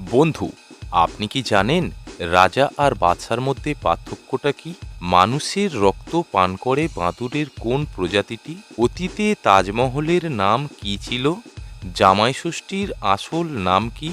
বন্ধু, আপনি কি জানেন রাজা আর বাদশার মধ্যে পার্থক্যটা কি? মানুষের রক্ত পান করে বাঁদুরের কোন প্রজাতিটি? অতীতে তাজমহলের নাম কি ছিল? জামাই ষষ্ঠীর আসল নাম কি?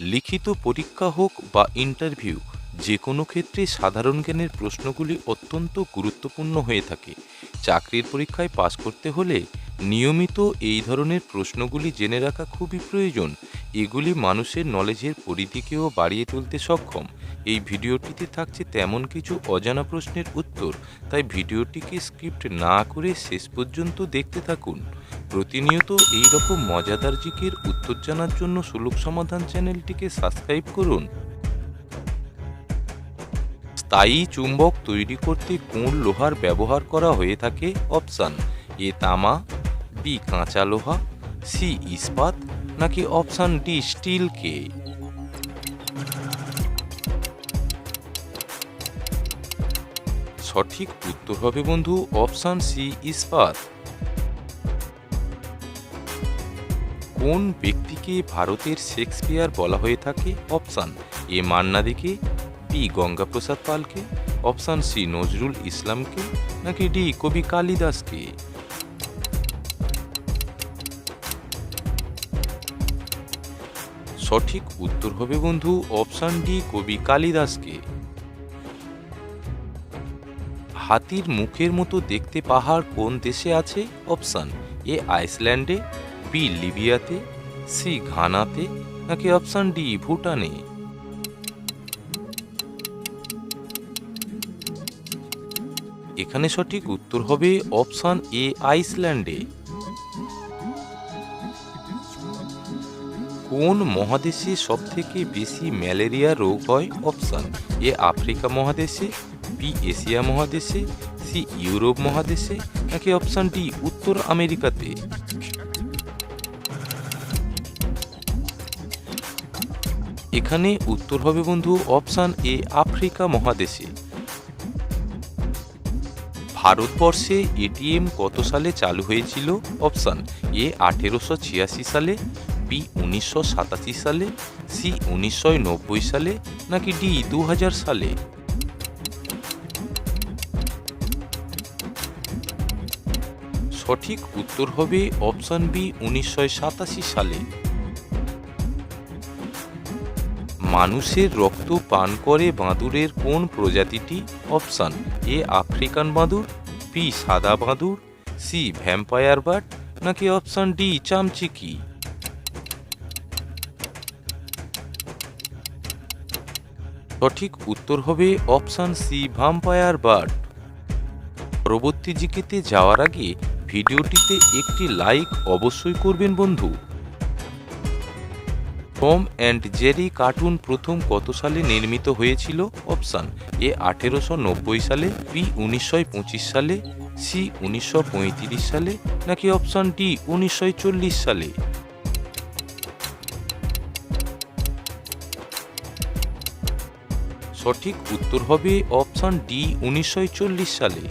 লিখিত পরীক্ষা হোক বা ইন্টারভিউ, যে কোনো ক্ষেত্রে সাধারণ জ্ঞানের প্রশ্নগুলি অত্যন্ত গুরুত্বপূর্ণ হয়ে থাকে। চাকরির পরীক্ষায় পাশ করতে হলে নিয়মিত এই ধরনের প্রশ্নগুলি জেনে রাখা খুবই প্রয়োজন। এগুলি মানুষের নলেজের পরিধিকেও বাড়িয়ে তুলতে সক্ষম। এই ভিডিওটিতে থাকছে তেমন কিছু অজানা প্রশ্নের উত্তর, তাই ভিডিওটিকে স্ক্রিপ্ট না করে শেষ পর্যন্ত দেখতে থাকুন। প্রতিনিয়ত এই রকম মজাদার জিকের উত্তর জানার জন্য সুলভ সমাধান চ্যানেলটিকে সাবস্ক্রাইব করুন। স্থায়ী চুম্বক তৈরি করতে কোন লোহার ব্যবহার করা হয়ে থাকে? অপশান, এ তামা, বি কাঁচা লোহা, সি ইস্পাত নাকি অপশান ডি স্টিলকে সঠিক উত্তর হবে বন্ধু অপশান সি, ইস্পাত। কোন ব্যক্তিকে ভারতের শেক্সপিয়ার বলা হয়ে থাকে? অপশান এ, মান্নাদিকে, বি, গঙ্গাপ্রসাদ পালকে। অপশান সি, নজরুল ইসলামকে। নাকি ডি, কবি কালিদাসকে? সঠিক উত্তর হবে বন্ধু অপশান ডি কবি কালিদাসকে। হাতির মুখের মতো দেখতে পাহাড় কোন দেশে আছে? অপশান এ আইসল্যান্ডে, বি লিবিয়াতে, সি ঘানাতে, নাকি অপশান ডি ভুটানে? এখানে সঠিক উত্তর হবে অপশান এ আইসল্যান্ডে। কোন মহাদেশে সবথেকে বেশি ম্যালেরিয়া রোগ হয়? অপশান এ, আফ্রিকা মহাদেশে, বি, এশিয়া মহাদেশে, সি, ইউরোপ মহাদেশে। নাকি অপশান ডি, উত্তর আমেরিকাতে। এখানে উত্তর হবে বন্ধু অপশান এ, আফ্রিকা মহাদেশে। ভারতবর্ষে এটিএম কত সালে চালু হয়েছিল? অপশান এ, আঠেরোশো ছিয়াশি সালে। বি উনিশশো সালে, সি উনিশশো নব্বই সালে, নাকি ডি দু হাজার সালে? সঠিক উত্তর হবে অপশান বি উনিশশো সাতাশি সালে। মানুষের রক্ত পান করে বাঁদুরের কোন প্রজাতিটি? অপশান এ আফ্রিকান বাঁদুর, বি সাদা বাঁদুর, সি ভ্যাম্পায়ার বাট নাকি অপশান ডি চামচিকি? সঠিক উত্তর হবে অপশান সি ভাম্পায়ার বার্ড পরবর্তী জিকেতে যাওয়ার আগে ভিডিওটিতে একটি লাইক অবশ্যই করবেন বন্ধু। টম অ্যান্ড জেরি কার্টুন প্রথম কত সালে নির্মিত হয়েছিল? অপশান এ, আঠেরোশো নব্বই সালে, বি, উনিশশো পঁচিশ সালে, সি, উনিশশো পঁয়ত্রিশ সালে, নাকি অপশান ডি, উনিশশো চল্লিশ সালে? সঠিক উত্তর হবে অপশান ডি উনিশশো চল্লিশ সালে।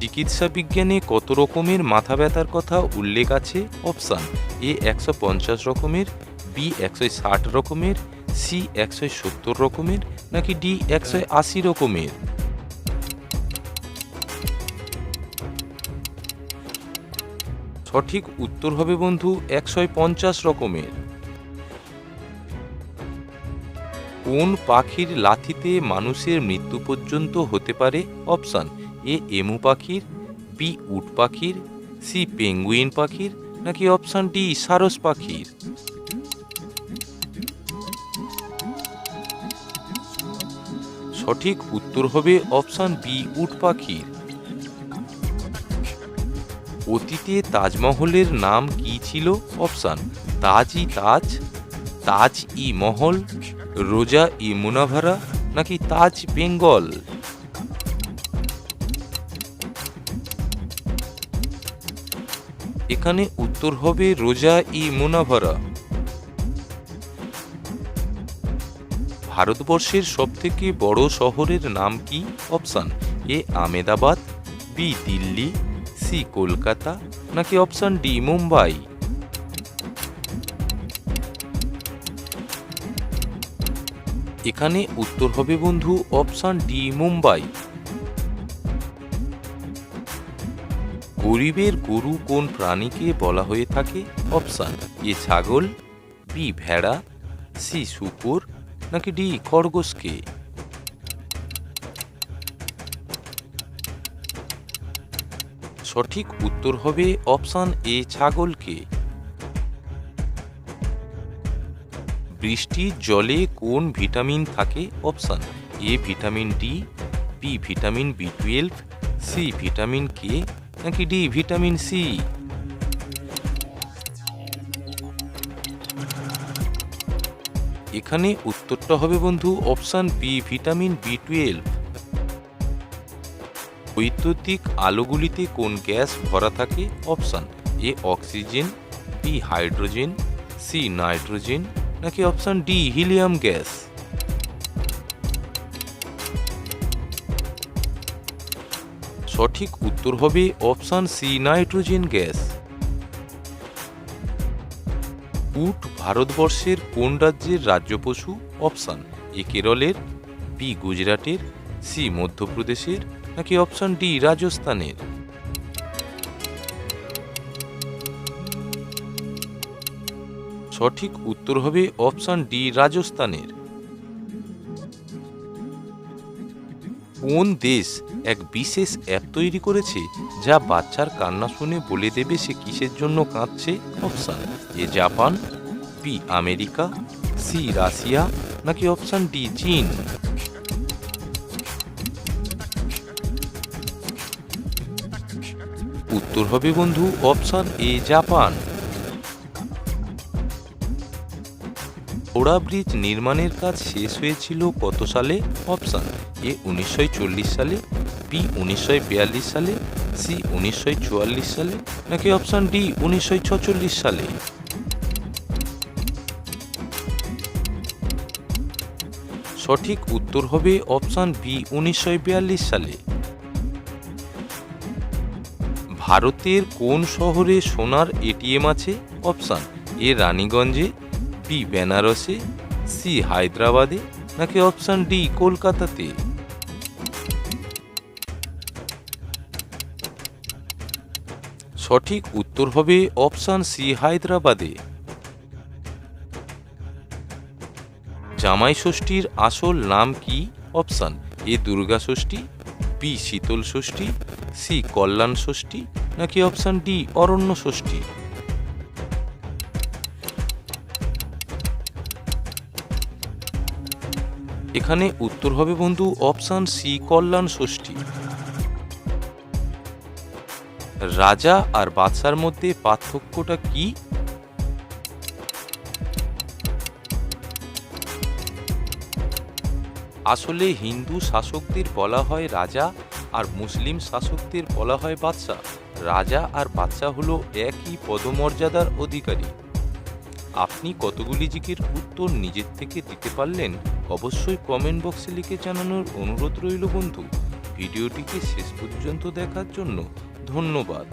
চিকিৎসা বিজ্ঞানে কত রকমের মাথা ব্যথার কথা উল্লেখ আছে? অপশান এ একশো পঞ্চাশ রকমের, বি একশো ষাট রকমের, সি একশো সত্তর রকমের, নাকি ডি একশো আশি রকমের? সঠিক উত্তর হবে বন্ধু একশো পঞ্চাশ রকমের। কোন পাখির লাথিতে মানুষের মৃত্যু পর্যন্ত হতে পারে? অপশান, এ এমু পাখির, বি উট পাখির, সি পেঙ্গুইন পাখির, নাকি অপশান ডি সারস পাখির? সঠিক উত্তর হবে অপশান বি উট পাখির। অতীতে তাজমহলের নাম কি ছিল? অপশান তাজ ই তাজ তাজ ই মহল রোজা ই মুনাভারা নাকি তাজ বেঙ্গল? এখানে উত্তর হবে রোজা ই মুনাভারা। ভারতবর্ষের সবথেকে বড় শহরের নাম কি? Option A Ahmedabad, B Delhi, C Kolkata, নাকি অপশান ডি মুম্বাই? এখানে উত্তর হবে বন্ধু অপশান ডি, মুম্বাই। গরিবের গরু কোন প্রাণীকে বলা হয়ে থাকে? অপশান, এ ছাগল, বি ভেড়া, সি শুকুর, নাকি ডি খরগোশকে? সঠিক উত্তর হবে অপশান এ, ছাগলকে। বৃষ্টির জলে কোন ভিটামিন থাকে? Option A vitamin D, B vitamin B twelve, C vitamin K, নাকি ডি ভিটামিন সি? এখানে উত্তরটা হবে বন্ধু option B vitamin B twelve. বৈদ্যুতিক আলোগুলিতে কোন গ্যাস ভরা থাকে? Option A oxygen, B hydrogen, C nitrogen নাকি অপশান ডি, হিলিয়াম গ্যাস? সঠিক উত্তর হবে অপশান সি, নাইট্রোজেন গ্যাস। উট ভারতবর্ষের কোন রাজ্যের রাজ্য পশু? অপশান এ, কেরলের, বি, গুজরাটের, সি, মধ্যপ্রদেশের, নাকি অপশান ডি, রাজস্থানের? সঠিক উত্তর হবে অপশান ডি, রাজস্থানের। কোন দেশ এক বিশেষ অ্যাপ তৈরি করেছে যা বাচ্চার কান্না শুনে বলে দেবে সে কিসের জন্য কাঁদছে? Option A, Japan, B, America, C, Russia, নাকি অপশান ডি, চীন? উত্তর হবে বন্ধু অপশান এ, জাপান। ওড়া ব্রিজ নির্মাণের কাজ শেষ হয়েছিল কত সালে? অপশান এ উনিশশো চল্লিশ সালে, বি উনিশশো বিয়াল্লিশ সালে, সি উনিশশো চুয়াল্লিশ সালে, নাকি অপশান ডি উনিশশো সালে? সঠিক উত্তর হবে অপশান বি উনিশশো বিয়াল্লিশ সালে। ভারতের কোন শহরে সোনার এটিএম আছে? অপশান এ রানীগঞ্জে বি বেনারসে, সি হায়দ্রাবাদে, নাকি অপশান ডি কলকাতাতে? সঠিক উত্তর হবে অপশান সি হায়দ্রাবাদে। জামাই ষষ্ঠীর আসল নাম কি? Option A Durga Shashthi, B Shital Shashthi, C কল্যাণ ষষ্ঠী, নাকি অপশান ডি অরণ্য ষষ্ঠী? এখানে উত্তর হবে বন্ধু অপশান সি, কল্যাণ ষষ্ঠী। রাজা আর বাদশার মধ্যে পার্থক্যটা কি? আসলে হিন্দু শাসকদের বলা হয় রাজা আর মুসলিম শাসকদের বলা হয় বাদশাহ। রাজা আর বাদশাহ হলো একই পদমর্যাদার অধিকারী। আপনি কতগুলি জিকের উত্তর নিজের থেকে দিতে পারলেন? অবশ্যই কমেন্ট বক্সে লিখে জানানোর অনুরোধ রইল বন্ধু। ভিডিওটিকে শেষ পর্যন্ত দেখার জন্য ধন্যবাদ।